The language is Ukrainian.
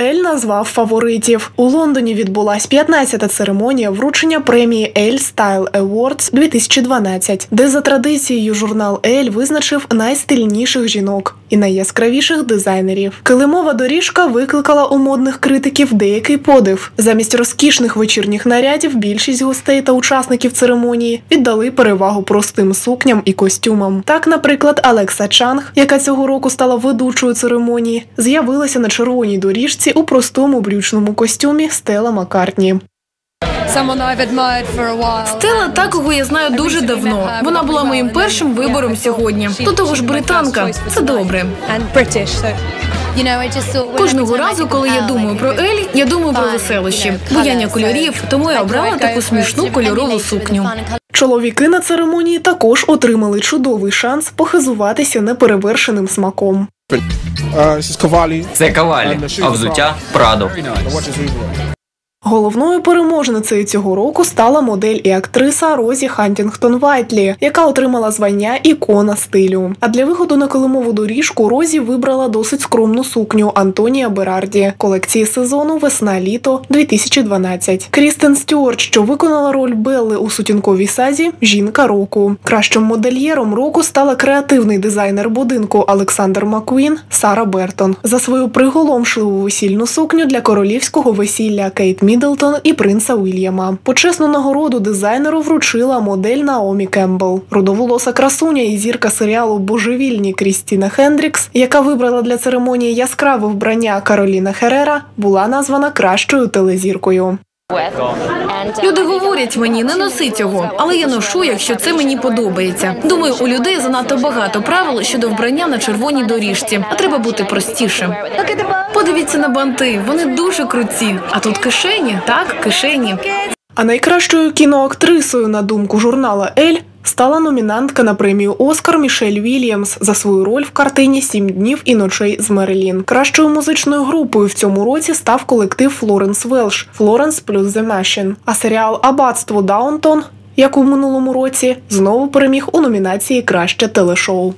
Ель назвав фаворитів. У Лондоні відбулась 15-та церемонія вручення премії Ель Style Awards 2012, де за традицією журнал Ель визначив найстильніших жінок і найяскравіших дизайнерів. Килимова доріжка викликала у модних критиків деякий подив. Замість розкішних вечірніх нарядів більшість гостей та учасників церемонії віддали перевагу простим сукням і костюмам. Так, наприклад, Алекса Чанг, яка цього року стала ведучою церемонії, з'явилася на червоній доріжці у простому брючному костюмі Стела Маккартні. Стела та, кого я знаю дуже давно. Вона була моїм першим вибором сьогодні. До того ж, британка. Це добре. Кожного разу, коли я думаю про Ель, я думаю про веселощі, буяння кольорів, тому я обрала таку смішну кольорову сукню. Чоловіки на церемонії також отримали чудовий шанс похизуватися неперевершеним смаком. Це кавалі, а взуття Прадо. Головною переможницею цього року стала модель і актриса Розі Хантінгтон Вайтлі, яка отримала звання ікона стилю. А для виходу на килимову доріжку Розі вибрала досить скромну сукню Антонія Берарді колекції сезону Весна-літо 2012. Крістен Стюарт, що виконала роль Белли у сутінковій сазі, жінка року. Кращим модельєром року стала креативний дизайнер будинку Олександр Маккуін Сара Бертон за свою приголомшливу весільну сукню для королівського весілля Кейт Міддлтон і принца Уільяма. Почесну нагороду дизайнеру вручила модель Наомі Кембл. Рудоволоса красуня і зірка серіалу Божевільні Крістіна Хендрікс, яка вибрала для церемонії яскраве вбрання Кароліна Херера, була названа кращою телезіркою. Люди говорять мені, не носи цього, але я ношу, якщо це мені подобається. Думаю, у людей занадто багато правил щодо вбрання на червоній доріжці, а треба бути простішим. Подивіться на банти, вони дуже круті. А тут кишені, так, кишені. А найкращою кіноактрисою, на думку журнала Ель, стала номінантка на премію Оскар Мішель Вільямс за свою роль в картині Сім днів і ночей з Мерлін. Кращою музичною групою в цьому році став колектив Флоренс Велш Флоренс плюс The Machine. А серіал Аббатство Даунтон, як у минулому році, знову переміг у номінації Краще телешоу.